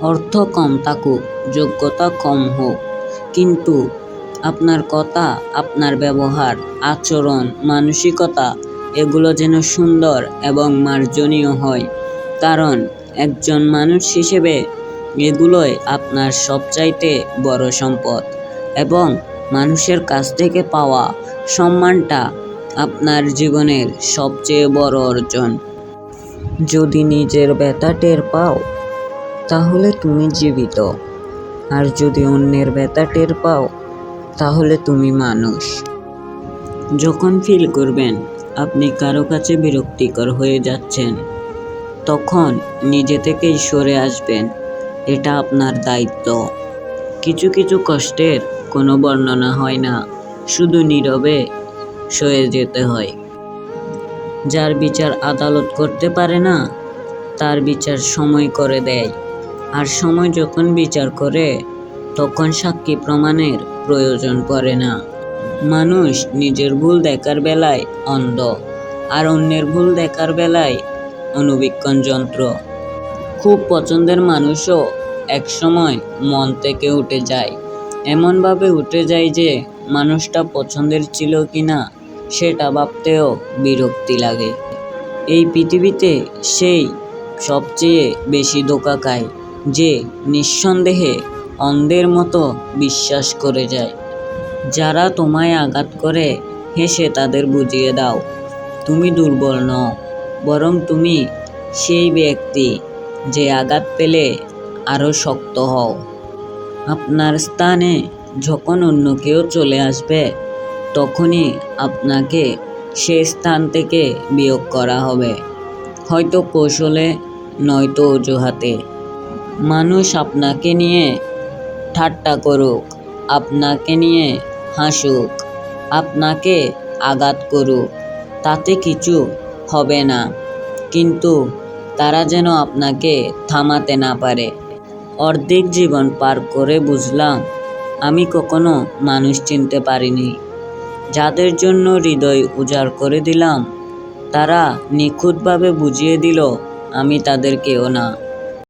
অর্থ কম থাকুক যোগ্যতা কম হোক। কিন্তু আপনার কথা, আপনার ব্যবহার, আচরণ, মানসিকতা, এগুলো যেন সুন্দর এবং মার্জনীয় হয়। কারণ একজন মানুষ হিসেবে এগুলোই আপনার সবচাইতে বড় সম্পদ এবং মানুষের কাছ থেকে পাওয়া সম্মানটা আপনার জীবনের সবচেয়ে বড় অর্জন। যদি নিজের ব্যথা টের পাও তাহলে তুমি জীবিত। আর যদি অন্যের ব্যথা টের পাও, তাহলে তুমি মানুষ। যখন ফিল করবেন আপনি কারও কাছে বিরক্তিকর হয়ে যাচ্ছেন, তখন নিজে থেকেই সরে আসবেন, এটা আপনার দায়িত্ব। কিছু কিছু কষ্টের কোনো বর্ণনা হয় না, শুধু নীরবে সয়ে যেতে হয়। যার বিচার আদালত করতে পারে না, তার বিচার সময় করে দেয়। আর সময় যখন বিচার করে, তখন সাক্ষী প্রমাণের প্রয়োজন পড়ে না। মানুষ নিজের ভুল দেখার বেলায় অন্ধ, আর অন্যের ভুল দেখার বেলায় অনুবীক্ষণ যন্ত্র। খুব পছন্দের মানুষও একসময় মন থেকে উঠে যায়। এমনভাবে উঠে যায় যে, মানুষটা পছন্দের ছিল কি না সেটা ভাবতেও বিরক্তি লাগে। এই পৃথিবীতে সেই সবচেয়ে বেশি ধোকা খায়। যে নিঃসন্দেহে অন্ধের মতো বিশ্বাস করে যায়। যারা তোমায় আঘাত করে, হেসে তাদের বুঝিয়ে দাও। তুমি দুর্বল নও, বরং তুমি সেই ব্যক্তি যে আঘাত পেলে আরও শক্ত হও। আপনার স্থানে যখন অন্য কেউ চলে আসবে, তখনই আপনাকে সে স্থান থেকে বিয়োগ করা হবে। হয়তো কৌশলে, নয়তো অজুহাতে। মানুষ আপনাকে নিয়ে ঠাট্টা করুক, আপনাকে নিয়ে হাসুক, আপনাকে আঘাত করুক, তাতে কিছু হবে না। কিন্তু তারা যেন আপনাকে থামাতে না পারে। অর্ধেক জীবন পার করে বুঝলাম, আমি কখনো মানুষ চিনতে পারিনি। যাদের জন্য হৃদয় উজাড় করে দিলাম, তারা নিখুঁতভাবে বুঝিয়ে দিল, আমি তাদের কেউ না।